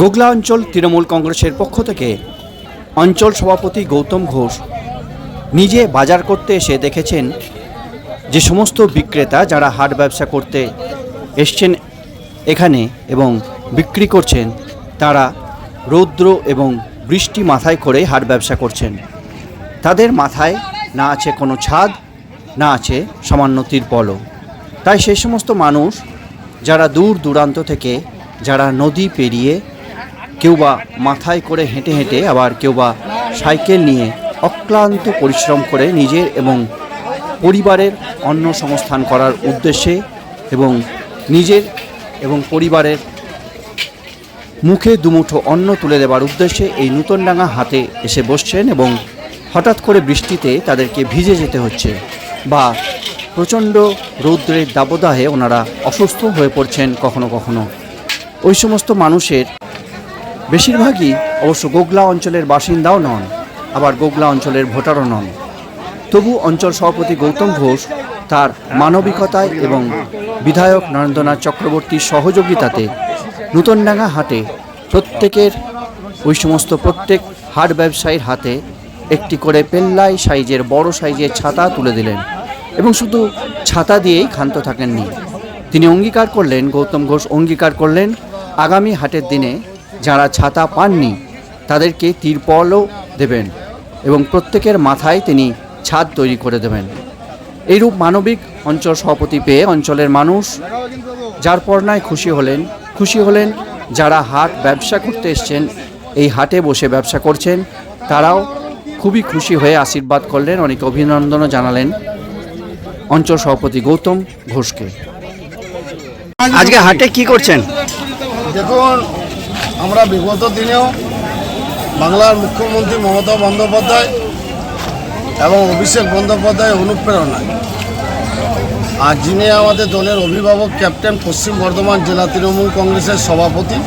গোগলা অঞ্চল তৃণমূল কংগ্রেসের পক্ষ থেকে অঞ্চল সভাপতি গৌতম ঘোষ নিজে বাজার করতে এসে দেখেছেন যে সমস্ত বিক্রেতা যারা হাট ব্যবসা করতে এসছেন এখানে এবং বিক্রি করছেন, তারা রৌদ্র এবং বৃষ্টি মাথায় করে হাট ব্যবসা করছেন। তাদের মাথায় না আছে কোনো ছাদ, না আছে সামান্য তিরপলও। তাই সেই সমস্ত মানুষ যারা দূর দূরান্ত থেকে, যারা নদী পেরিয়ে কেউ বা মাথায় করে হেঁটে হেঁটে আবার কেউ বা সাইকেল নিয়ে অক্লান্ত পরিশ্রম করে নিজের এবং পরিবারের অন্ন সংস্থান করার উদ্দেশ্যে এবং নিজের এবং পরিবারের মুখে দুমুঠো অন্ন তুলে দেওয়ার উদ্দেশ্যে এই নূতনডাঙ্গা হাতে এসে বসছেন এবং হঠাৎ করে বৃষ্টিতে তাদেরকে ভিজে যেতে হচ্ছে বা প্রচণ্ড রৌদ্রের দাবদাহে ওনারা অসুস্থ হয়ে পড়ছেন কখনো কখনো। ওই সমস্ত মানুষের বেশিরভাগই অবশ্য গোগলা অঞ্চলের বাসিন্দাও নন, আবার গোগলা অঞ্চলের ভোটারও নন। তবু অঞ্চল সভাপতি গৌতম ঘোষ তার মানবিকতায় এবং বিধায়ক নরেন্দ্রনাথ চক্রবর্তীর সহযোগিতাতে নূতনডাঙ্গা হাটে প্রত্যেকের, ওই সমস্ত প্রত্যেক হাট ব্যবসায়ীর হাতে একটি করে পেল্লাই সাইজের বড় সাইজের ছাতা তুলে দিলেন এবং শুধু ছাতা দিয়েই ক্ষান্ত থাকেননি। তিনি অঙ্গীকার করলেন, গৌতম ঘোষ অঙ্গীকার করলেন, আগামী হাটের দিনে যারা ছাতা পাননি তাদেরকে তিরপলও দেবেন এবং প্রত্যেকের মাথায় তিনি ছাদ তৈরি করে দেবেন। এইরূপ মানবিক অঞ্চল সভাপতি পেয়ে অঞ্চলের মানুষ যার পর্নায় খুশি হলেন খুশি হলেন যারা হাট ব্যবসা করতে এসছেন এই হাটে বসে ব্যবসা করছেন তারাও খুবই খুশি হয়ে আশীর্বাদ করলেন অনেক অভিনন্দনও জানালেন অঞ্চল সভাপতি গৌতম ঘোষকে। আজকে হাটে কি করছেন? দেখুন আমরা বিগত দিনেও বাংলার মুখ্যমন্ত্রী মমতা বন্দ্যোপাধ্যায় এবং অভিষেক বন্দ্যোপাধ্যায় অনুপ্রেরণায়। আর যিনি আমাদের দলের অভিভাবক, ক্যাপ্টেন পশ্চিম বর্ধমান জেলা তৃণমূল কংগ্রেসের সভাপতি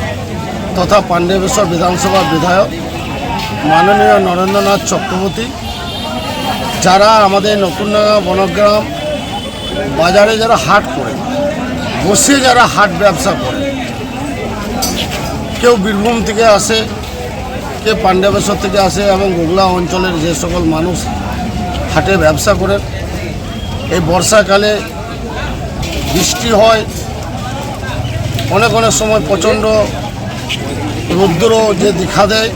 তথা পাণ্ডবেশ্বর বিধানসভার বিধায়ক, মাননীয় নরেন্দ্রনাথ চক্রবর্তী, যারা আমাদের নকুনডাঙ্গা বনগ্রাম বাজারে যারা হাট করে, বসে যারা হাট ব্যবসা করে কেউ বীরভূম থেকে আসে, কেউ পাণ্ডবেশ্বর থেকে আসে এবং গোগলা অঞ্চলের যে সকল মানুষ হাটে ব্যবসা করেন এই বর্ষাকালে বৃষ্টি হয়, অনেক অনেক সময় প্রচণ্ড রৌদ্র যে দেখা দেয়,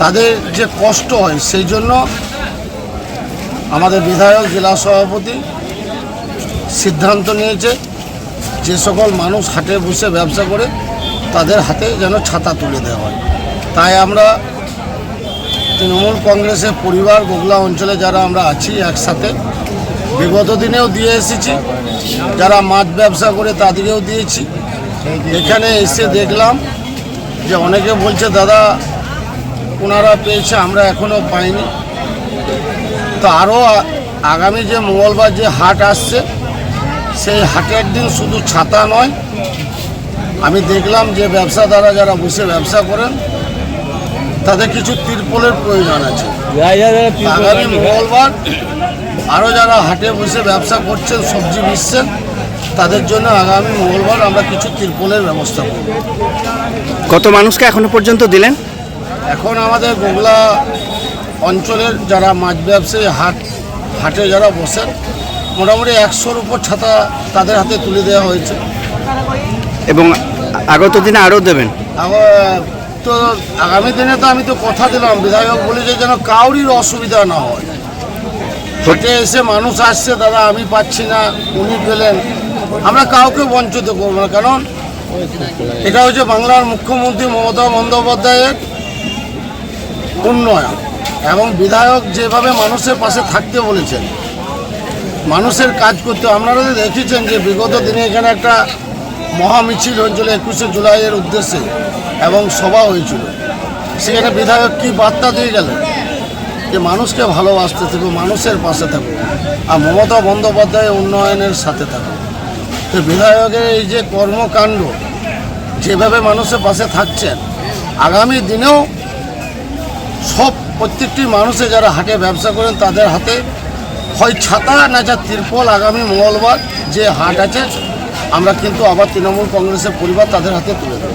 তাদের যে কষ্ট হয়, সেই জন্য আমাদের বিধায়ক, জেলা সভাপতি সিদ্ধান্ত নিয়েছে, যে সকল মানুষ হাটে বসে ব্যবসা করে তাদের হাতে যেন ছাতা তুলে দেওয়া হয়। তাই আমরা তৃণমূল কংগ্রেসের পরিবার, গোগলা অঞ্চলে যারা আমরা আছি একসাথে, বিগত দিনেও দিয়ে এসেছি। যারা মাছ ব্যবসা করে তাদেরকেও দিয়েছি। এখানে এসে দেখলাম যে অনেকে বলছে, দাদা, ওনারা পেয়েছে, আমরা এখনও পাইনি। তো আরও আগামী যে মঙ্গলবার যে হাট আসছে, সেই হাটের দিন শুধু ছাতা নয় আমি দেখলাম যে ব্যবসাদারা যারা বসে ব্যবসা করেন তাদের কিছু তিরপলের প্রয়োজন আছে। আগামী মঙ্গলবার আরও যারা হাটে বসে ব্যবসা করছেন সবজি বিচ্ছেন তাদের জন্য আগামী মঙ্গলবার আমরা কিছু তিরপলের ব্যবস্থা করব। কত মানুষকে এখনও পর্যন্ত দিলেন? এখন আমাদের গোগলা অঞ্চলের যারা মাছ ব্যবসায়ী হাট হাটে যারা বসেন মোটামুটি একশোর উপর ছাতা তাদের হাতে তুলে দেওয়া হয়েছে। এবং আগত দিনে আরও দেবেন? তো আগামী দিনে তো আমি তো কথা দিলাম বিধায়ক বলেছে যেন কাউরির অসুবিধা না হয়। হেঁটে এসে মানুষ আসছে দাদা আমি পাচ্ছি না উনি পেলেন আমরা কাউকে বঞ্চিত করব না কারণ এটা হচ্ছে বাংলার মুখ্যমন্ত্রী মমতা বন্দ্যোপাধ্যায়ের উন্নয়ন। এবং বিধায়ক যেভাবে মানুষের পাশে থাকতে বলেছেন মানুষের কাজ করতে আপনারা তো দেখেছেন যে বিগত দিনে এখানে একটা মহামিছিল হয়েছিল একুশে জুলাইয়ের উদ্দেশ্যে এবং সভা হয়েছিল। সেখানে বিধায়ক কি বার্তা দিয়ে গেলেন? যে মানুষকে ভালোবাসতে থাকো, মানুষের পাশে থাকো, আর মমতা বন্দ্যোপাধ্যায় উন্নয়নের সাথে থাকো। তো বিধায়কের এই যে কর্মকাণ্ড, যেভাবে মানুষের পাশে থাকছেন, আগামী দিনেও সব প্রত্যেকটি মানুষে যারা হাটে ব্যবসা করেন, তাদের হাতে হয় ছাতা, না যা তিরপল আগামী মঙ্গলবার যে হাট আছে আমরা কিন্তু আবার তৃণমূল কংগ্রেসের পরিবার তাদের হাতে তুলে দেব।